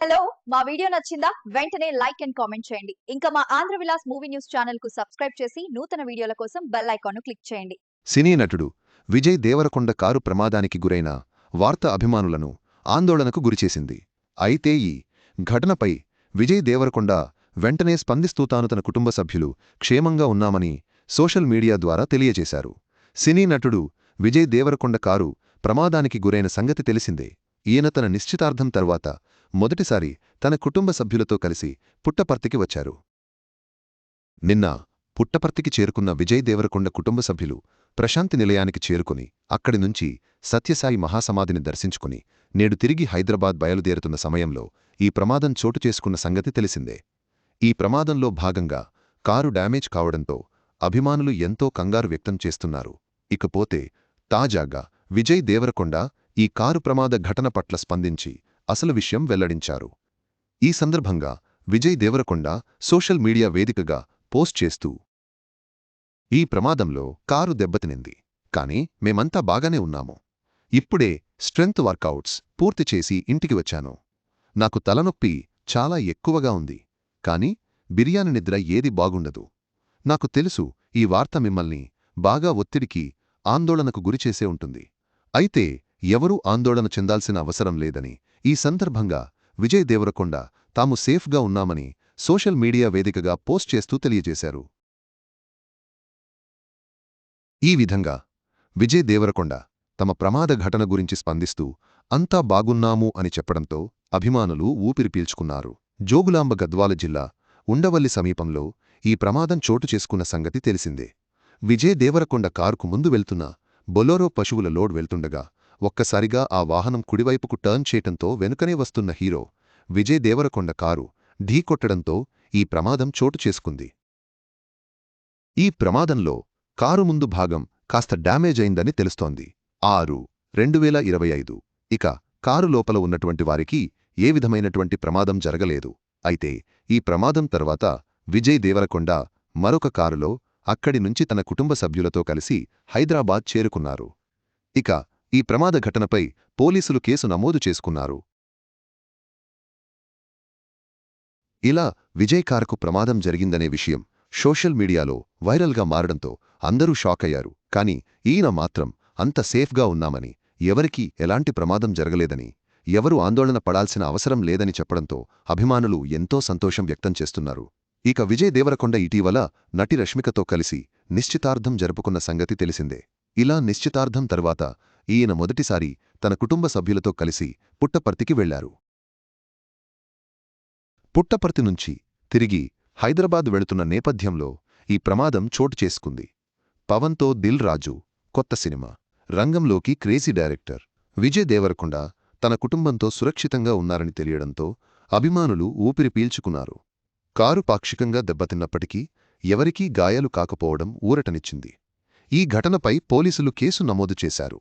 Hello మా video నచ్చిందా? వెంటనే లైక్ అండ్ కామెంట్ చేయండి. ఇంకా మా ఆంధ్ర విలాస్ మూవీ న్యూస్ ఛానల్కు సబ్స్క్రైబ్ చేసి నూతన వీడియోల కోసం బెల్ ఐకాన్ క్లిక్ చేయండి. సినీ నటుడు విజయ్ దేవరకొండ కారు ప్రమాదానికి గురైన వార్త అభిమానులను ఆందోళనకు గురిచేసింది అయితే ఈ ఘటనపై విజయ్ దేవరకొండ వెంటనే స్పందిస్తూతాను తన కుటుంబ సభ్యులు క్షేమంగా ఉన్నామని సోషల్ మీడియా ద్వారా తెలియజేశారు. సినీ నటుడు విజయ్ దేవరకొండ కారు ప్రమాదానికి గురైన సంగతి తెలిసిందే. ఈయన తన నిశ్చితార్థం తర్వాత మొదటిసారి తన కుటుంబ సభ్యులతో కలిసి పుట్టపర్తికి వచ్చారు. నిన్న పుట్టపర్తికి చేరుకున్న విజయ్ దేవరకొండ కుటుంబ సభ్యులు ప్రశాంతి నిలయానికి చేరుకుని అక్కడి నుంచి సత్యసాయి మహాసమాధిని దర్శించుకుని నేడు తిరిగి హైదరాబాద్ బయలుదేరుతున్న సమయంలో ఈ ప్రమాదం చోటు చేసుకున్న సంగతి తెలిసిందే. ఈ ప్రమాదంలో భాగంగా కారు డ్యామేజ్ కావడంతో అభిమానులు ఎంతో కంగారు వ్యక్తం చేస్తున్నారు. ఇకపోతే తాజాగా విజయ్ దేవరకొండ ఈ కారు ప్రమాద ఘటన పట్ల స్పందించి అసలు విషయం వెల్లడించారు. ఈ సందర్భంగా విజయ్ దేవరకొండ సోషల్ మీడియా వేదికగా పోస్ట్ చేస్తూ ఈ ప్రమాదంలో కారు దెబ్బతినింది కాని మేమంతా బాగానే ఉన్నాము. ఇప్పుడే స్ట్రెంగ్త్ వర్కౌట్స్ పూర్తి చేసి ఇంటికి వచ్చాను. నాకు తలనొప్పి చాలా ఎక్కువగా ఉంది కాని బిర్యానీ నిద్ర ఏది బాగుండదు. నాకు తెలుసు ఈ వార్త మిమ్మల్ని బాగా ఒత్తిడికి ఆందోళనకు గురిచేసే ఉంటుంది. అయితే ఎవరూ ఆందోళన చెందాల్సిన అవసరం లేదని ఈ సందర్భంగా విజయ్ దేవరకొండ తాము సేఫ్గా ఉన్నామని సోషల్ మీడియా వేదికగా పోస్ట్ చేస్తూ తెలియజేశారు. ఈ విధంగా విజయ్ దేవరకొండ తమ ప్రమాద ఘటన గురించి స్పందిస్తూ అంతా బాగున్నాము అని చెప్పడంతో అభిమానులు ఊపిరి పీల్చుకున్నారు. జోగులాంబ గద్వాల జిల్లా ఉండవల్లి సమీపంలో ఈ ప్రమాదం చోటు చేసుకున్న సంగతి తెలిసిందే. విజయ్ దేవరకొండ కారుకు ముందు వెళ్తున్న బొలోరో పశువుల లోడ్ వెళ్తుండగా ఒక్కసారిగా ఆ వాహనం కుడివైపుకు టర్న్ చేయటంతో వెనుకనే వస్తున్న హీరో విజయ్ దేవరకొండ కారు ఢీకొట్టడంతో ఈ ప్రమాదం చోటు చేసుకుంది. ఈ ప్రమాదంలో కారు ముందు భాగం కాస్త డ్యామేజ్ అయిందని తెలుస్తోంది. ఆరు రెండు వేల ఇరవై ఐదు. ఇక కారు లోపల ఉన్నటువంటి వారికి ఏ విధమైనటువంటి ప్రమాదం జరగలేదు. అయితే ఈ ప్రమాదం తర్వాత విజయ్ దేవరకొండ మరొక కారులో అక్కడి నుంచి తన కుటుంబ సభ్యులతో కలిసి హైదరాబాద్ చేరుకున్నారు. ఇక ఈ ప్రమాద ఘటనపై పోలీసులు కేసు నమోదు చేసుకున్నారు. ఇలా విజయ్ కారుకు ప్రమాదం జరిగిందనే విషయం సోషల్ మీడియాలో వైరల్గా మారడంతో అందరూ షాక్ అయ్యారు. కాని ఈయన మాత్రం అంత సేఫ్గా ఉన్నామని ఎవరికీ ఎలాంటి ప్రమాదం జరగలేదని ఎవరూ ఆందోళన పడాల్సిన అవసరం లేదని చెప్పడంతో అభిమానులు ఎంతో సంతోషం వ్యక్తం చేస్తున్నారు. ఇక విజయ్ దేవరకొండ ఇటీవల నటి రష్మికతో కలిసి నిశ్చితార్థం జరుపుకున్న సంగతి తెలిసిందే. ఇలా నిశ్చితార్థం తర్వాత ఈయన మొదటిసారి తన కుటుంబ సభ్యులతో కలిసి పుట్టపర్తికి వెళ్ళారు పుట్టపర్తి నుంచి తిరిగి హైదరాబాద్ వెళుతున్న నేపథ్యంలో ఈ ప్రమాదం చోటు చేసుకుంది. పవన్తో దిల్ రాజు కొత్త సినిమా. రంగంలోకి క్రేజీ డైరెక్టర్ విజయ్ దేవరకొండ తన కుటుంబంతో సురక్షితంగా ఉన్నారని తెలియడంతో అభిమానులు ఊపిరి పీల్చుకున్నారు. కారు పాక్షికంగా దెబ్బతిన్నప్పటికీ ఎవరికీ గాయాలు కాకపోవడం ఊరటనిచ్చింది. ఈ ఘటనపై పోలీసులు కేసు నమోదు చేశారు.